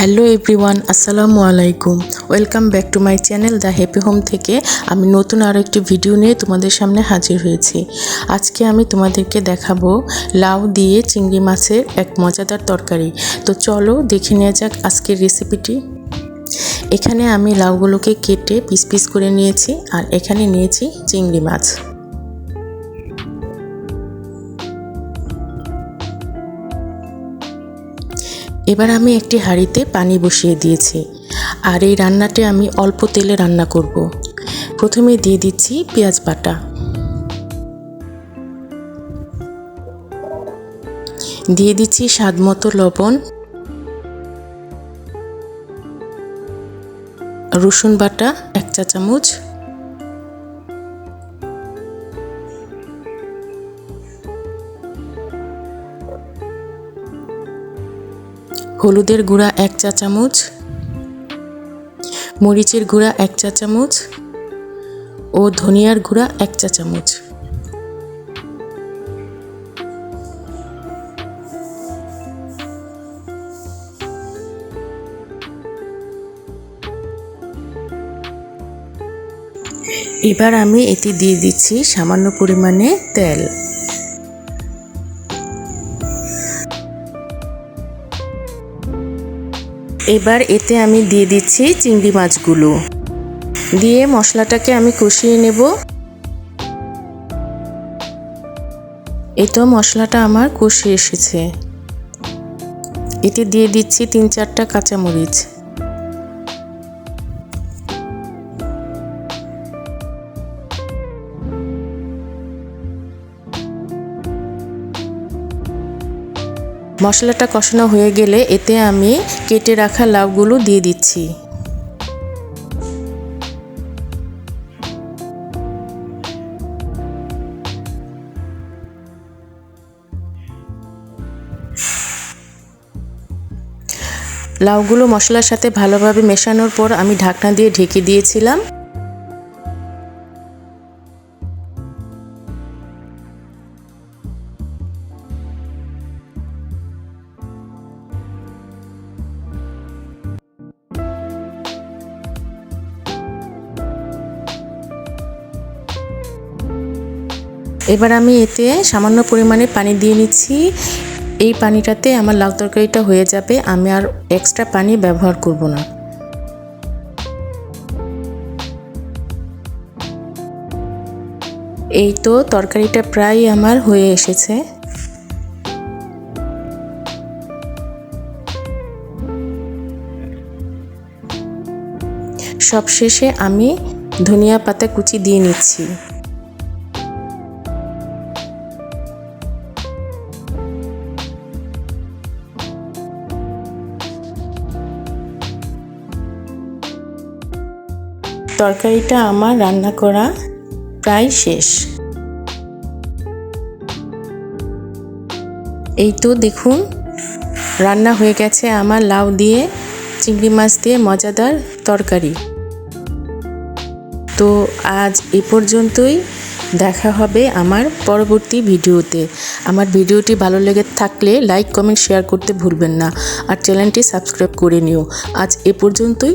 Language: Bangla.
হ্যালো এভরিওয়ান, আসসালামু আলাইকুম। Welcome back to my channel the happy home থেকে আমি নতুন আরও একটি ভিডিও নিয়ে তোমাদের সামনে হাজির হয়েছি। আজকে আমি তোমাদেরকে দেখাবো লাউ দিয়ে চিংড়ি মাছের এক মজাদার তরকারি। তো চলো দেখে নেওয়া যাক আজকের রেসিপিটি। এখানে আমি লাউগুলোকে কেটে পিস পিস করে নিয়েছি আর এখানে নিয়েছি চিংড়ি মাছ। এবার আমি একটি হাঁড়িতে পানি বসিয়ে দিয়েছি, আর এই রান্নাটি আমি অল্প তেলে রান্না করব। প্রথমে দিয়ে দিচ্ছি পেঁয়াজ বাটা দিয়ে দিচ্ছি স্বাদ মতো লবণ, রসুন বাটা, এক চা চামচ হলুদের গুঁড়া এক চা চামচ, মরিচের গুঁড়া এক চা চামচ ও ধনিয়ার গুঁড়া এক চা চামচ। এবার আমি এতে দিয়ে দিচ্ছি সামান্য পরিমাণে তেল। এবার এতে আমি দিয়ে দিচ্ছি চিংড়ি মাছগুলো। দিয়ে মশলাটাকে আমি কষিয়ে নেব। এই তো মশলাটা আমার কষে এসেছে। এতে দিয়ে দিচ্ছি তিন চারটা কাঁচামরিচ। মশলাটা কষানো হয়ে গেলে এতে আমি কেটে রাখা লাউগুলো দিয়ে দিচ্ছি। লাউগুলো মশলার সাথে ভালোভাবে মেশানোর পর আমি ঢাকনা দিয়ে ঢেকে দিয়েছিলাম। এবার আমি এতে সামান্য পরিমাণে পানি দিয়ে নিচ্ছি। এই পানিটাতে আমার লাউ তরকারিটা হয়ে যাবে, আমি আর এক্সট্রা পানি ব্যবহার করব না। এই তো তরকারিটা প্রায় আমার হয়ে এসেছে। সবশেষে আমি ধনিয়া পাতা কুচি দিয়ে নিচ্ছি। তরকারিটা আমার রান্না করা প্রায় শেষ। এই তো দেখুন, রান্না হয়ে গেছে আমার লাউ দিয়ে, চিংড়ি মাছ দিয়ে মজাদার তরকারি। তো আজ এ পর্যন্তই, দেখা হবে আমার পরবর্তী ভিডিওতে। আমার ভিডিওটি ভালো লেগে থাকলে লাইক, কমেন্ট, শেয়ার করতে ভুলবেন না। আর চ্যানেলটি সাবস্ক্রাইব করে নিও। আজ এ পর্যন্তই।